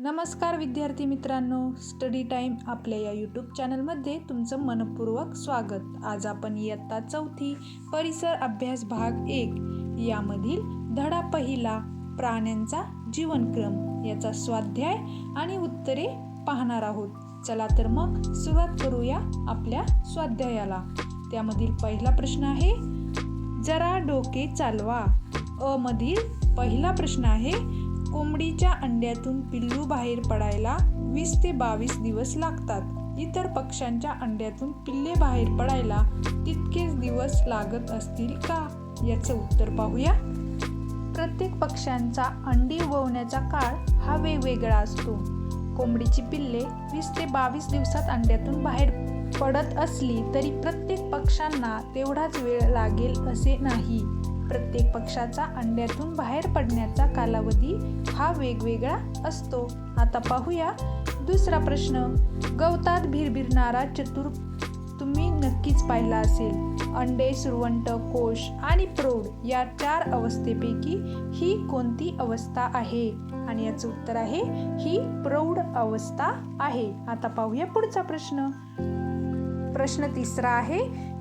नमस्कार विद्यार्थी मित्रांनो स्टडी टाईम आपल्या या यूट्यूब चॅनलमध्ये तुमचं मनपूर्वक स्वागत. आज आपण इयत्ता चौथी परिसर अभ्यास भाग एक यामधील धडा पहिला प्राण्यांचा जीवनक्रम याचा स्वाध्याय आणि उत्तरे पाहणार आहोत. चला तर मग सुरुवात करूया आपल्या स्वाध्यायाला. त्यामधील पहिला प्रश्न आहे जरा डोके चालवा. अ मधील पहिला प्रश्न आहे कोंबडीच्या अंड्यातून पिल्लू बाहेर पडायला वीस ते बावीस दिवस लागतात. इतर पक्ष्यांच्या अंड्यातून पिल्ले बाहेर पडायला तितकेच दिवस लागत असतील का? याचं उत्तर पाहूया. प्रत्येक पक्ष्यांचा अंडी उगवण्याचा काळ हा वेगवेगळा असतो. कोंबडीची पिल्ले वीस ते बावीस दिवसात अंड्यातून बाहेर पडत असली तरी प्रत्येक पक्ष्यांना तेवढाच वेळ लागेल असे नाही. प्रत्येक पक्षाचा अंड्यातून बाहेर पडण्याचा कालावधी हा वेगवेगळा असतो. आता पाहूया दुसरा प्रश्न. गवतात भिरभिरणारा चतुर तुम्ही नक्कीच पाहिला असेल. अंडे सुरवंट कोश आणि प्रौढ या चार अवस्थेपैकी ही कोणती अवस्था आहे? आणि याचं उत्तर आहे ही प्रौढ अवस्था आहे. आता पाहूया पुढचा प्रश्न. प्रश्न तिसरा आहे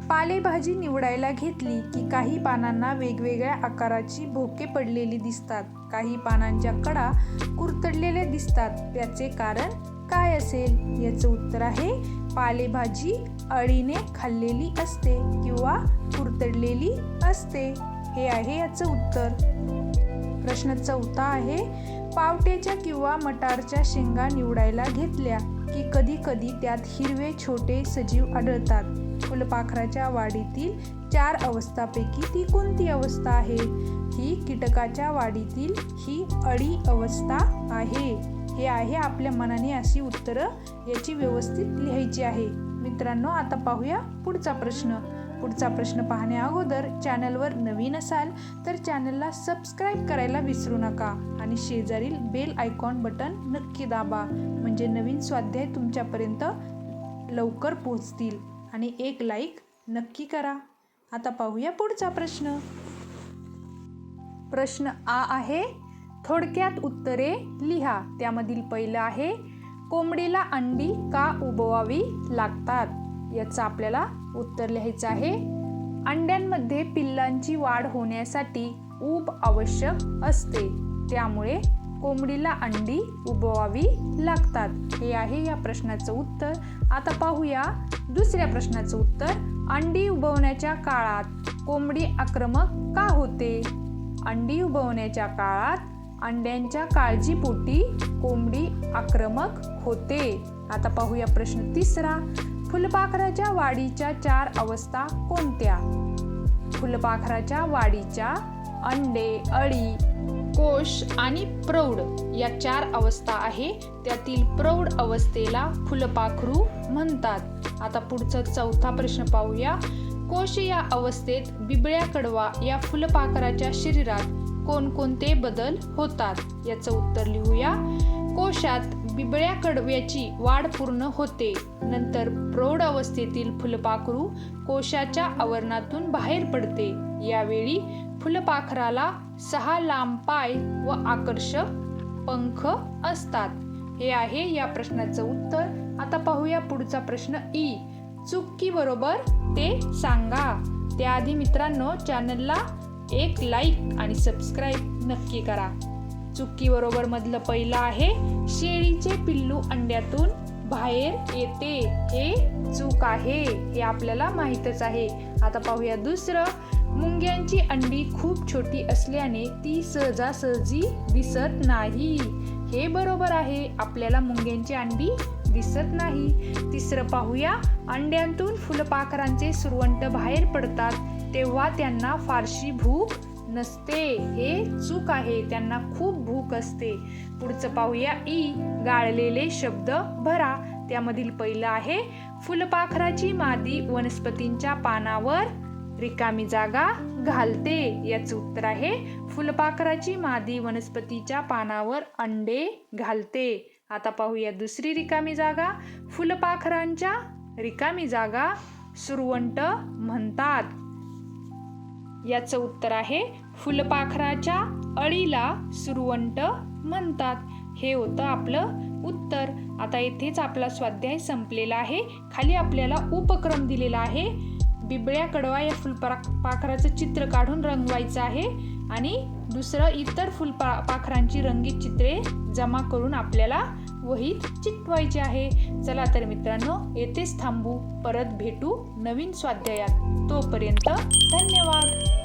पालेभाजी निवडायला घेतली की काही पानांना वेगवेगळ्या आकाराची भोके पडलेली दिसतात. काही पानांच्या कडा कुरतडलेल्या दिसतात. त्याचे कारण काय असेल? याचं उत्तर आहे पालेभाजी अळीने खाल्लेली असते किंवा कुरतडलेली असते. हे आहे याचं उत्तर. प्रश्न चौथा आहे पावट्याच्या किंवा मटारच्या शेंगा निवडायला घेतल्या की कधी कधी त्यात हिरवे छोटे सजीव आढळतात. फुलपाखराच्या वाढीतील चार अवस्थापैकी ती कोणती अवस्था आहे? ही कीटकाच्या वाढीतील ही अळी अवस्था आहे. हे आहे आपल्या मनाने अशी उत्तरं याची व्यवस्थित लिहायची आहे. मित्रांनो आता पाहूया पुढचा प्रश्न. पुढचा प्रश्न पाहण्या अगोदर चॅनलवर नवीन असाल तर चॅनलला सबस्क्राईब करायला विसरू नका आणि शेजारील बेल आयकॉन बटन नक्की दाबा म्हणजे नवीन स्वाध्याय तुमच्यापर्यंत लवकर पोहोचतील. आणि एक लाईक नक्की करा. आता पाहूया पुढचा प्रश्न. प्रश्न आ आहे थोडक्यात उत्तरे लिहा. त्यामधील पहिलं आहे कोंबडीला अंडी का उबवावी लागतात? याचं आपल्याला उत्तर लिहायचं आहे. अंड्यांमध्ये पिल्लांची वाढ होण्यासाठी ऊब आवश्यक असते. त्यामुळे कोंबडीला अंडी उबवावी लागतात. हे आहे या प्रश्नाचं उत्तर. आता पाहूया दुसऱ्या प्रश्नाचं उत्तर. अंडी उबवण्याच्या काळात कोंबडी आक्रमक का होते? अंडी उबवण्याच्या काळात अंड्यांच्या काळजीपोटी कोंबडी आक्रमक होते. आता पाहूया प्रश्न तिसरा. फुलपाखराच्या वाढीच्या चार अवस्था कोणत्या? फुलपाखराच्या वाढीच्या अंडे अळी कोश आणि प्रौढ या चार अवस्था आहे. त्यातील प्रौढ अवस्थेला फुलपाखरू म्हणतात. आता पुढचा चौथा प्रश्न पाहूया. कोश या अवस्थेत बिबळ्या कडवा या फुलपाखराच्या शरीरात कोणकोणते बदल होतात? याचं उत्तर लिहूया. कोशात बिबळ्या कडव्याची वाढ पूर्ण होते. नंतर प्रौढ अवस्थेतील फुलपाखरू कोशाच्या आवरणातून बाहेर पडते. यावेळी फुलपाखराला सहा लांब पाय व आकर्षक पंख असतात. हे आहे या प्रश्नाचं उत्तर. आता पाहूया पुढचा प्रश्न ई. चुकी बरोबर ते सांगा. त्याआधी मित्रांनो चॅनलला एक लाईक आणि सबस्क्राईब नक्की करा. चुक्की बरोबर मधलं पहिलं आहे. शेळीचे पिल्लू अंड्यातून बाहेर येते. हे चूक आहे. हे आपल्याला माहीतच आहे. आता पाहूया दुसरं. मुंग्यांची अंडी खूप छोटी असल्याने ती सहजासहजी दिसत नाही. हे बरोबर आहे. आपल्याला मुंग्यांची अंडी दिसत नाही. तिसरं पाहूया. अंड्यांतून फुलपाखरांचे सुरवंट बाहेर पडतात. तेव्हा त्यांना फारशी भूक नसते. हे चूक आहे. त्यांना खूप भूक असते. पुढचं पाहूया. ई गाळलेले शब्द भरा. त्यामधील पहिलं आहे फुलपाखराची मादी वनस्पतींच्या पानावर रिकामी जागा घालते. याचं उत्तर आहे फुलपाखराची मादी वनस्पतीच्या पानावर अंडे घालते. आता पाहूया दुसरी रिकामी जागा. फुलपाखरांच्या रिकामी जागा सुरवंट म्हणतात. याचं उत्तर आहे फुलपाखराच्या अळीला सुरवंट म्हणतात. हे होतं आपलं उत्तर. आता येथेच आपला स्वाध्याय संपलेला आहे. खाली आपल्याला उपक्रम दिलेला आहे. बिबळ्या कडवा या फुलपा पाखराचं चित्र काढून रंगवायचं आहे आणि दुसरं इतर फुलपा पाखरांची रंगीत चित्रे जमा करून आपल्याला वहीत चिटवायचे आहे. चला तर मित्रांनो येथेच थांबू. परत भेटू नवीन स्वाध्यायात. तोपर्यंत धन्यवाद.